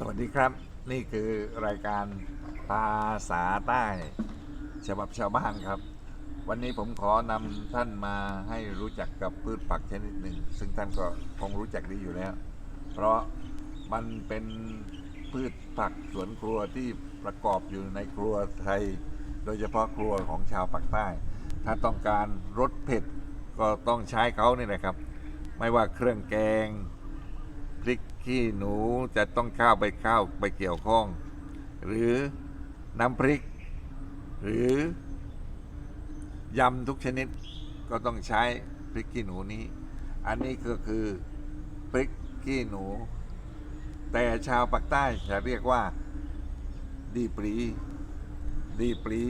สวัสดีครับ นี่คือรายการภาษาใต้ฉบับชาวบ้านครับ วันนี้ผมขอนำท่านมาให้รู้จักกับพืชผักชนิดหนึ่ง ซึ่งท่านก็คงรู้จักดีอยู่แล้ว เพราะมันเป็นพืชผักสวนครัวที่ประกอบอยู่ในครัวไทย โดยเฉพาะครัวของชาวปากใต้ ถ้าต้องการรสเผ็ดก็ต้องใช้เขานี่แหละครับ ไม่ว่าเครื่องแกงพริก ขี้หนูจะต้องข้าวไปข้าวไปเกี่ยวข้อง หรือน้ำพริก หรือยำทุกชนิดก็ต้องใช้พริกขี้หนูนี้ อันนี้ก็คือพริกขี้หนู แต่ชาวปากใต้จะเรียกว่า ดีปรี ดีปรี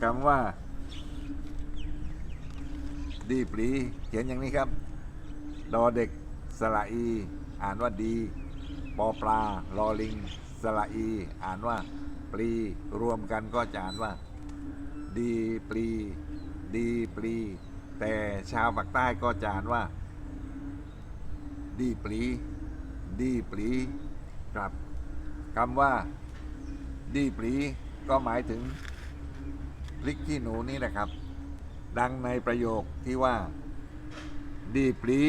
คำว่า ดีปรีเขียนอย่างนี้ครับ ดอเด็กสระอี อ่านว่าดี ปอปลาลอลิงสระอี อ่านว่าปลีรวมกันก็จะอ่านว่า ดีปลีดีปลีแต่ชาวปากใต้ก็จะอ่านว่า ดีปลีดีปลีครับคำว่า ดีปลีก็หมายถึงพริกขี้หนูนี่แหละครับ ดังในประโยคที่ว่า ดีปลี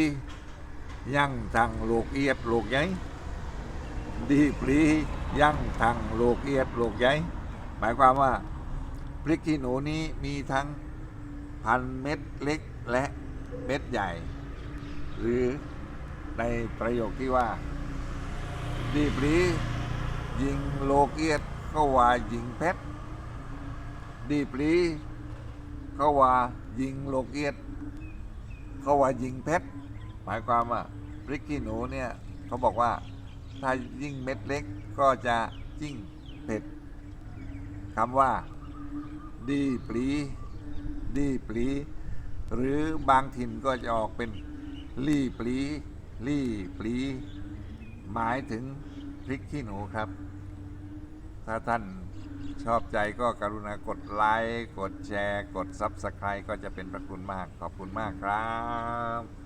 ยั่งทางโลกเอียดโลกใหญ่ดีปลียั่งทางโลกเอียดโลกใหญ่หมายความว่าพริกขี้หนูนี้มีทั้งพันเม็ดเล็กและเม็ดใหญ่ หรือในประโยคที่ว่า ดีปลียิงโลกเอียดก็ว่ายิงเพชรดีปลีก็ว่ายิงโลกเอียดเขาว่ายิงเพชร หมายความว่าพริกขี้หนูเนี่ยเขาบอกว่าถ้ายิ่งเม็ดเล็กก็จะยิ่งเผ็ดคำว่า ดีปลีดีปลีหรือบางถิ่นก็จะออกเป็นลี่ปลีลี่ปลีหมายถึงพริกขี้หนูครับ ถ้าท่านชอบใจก็กรุณากดไลค์ กดแชร์ กด Subscribe ก็จะเป็นพระคุณมาก ขอบคุณมากครับ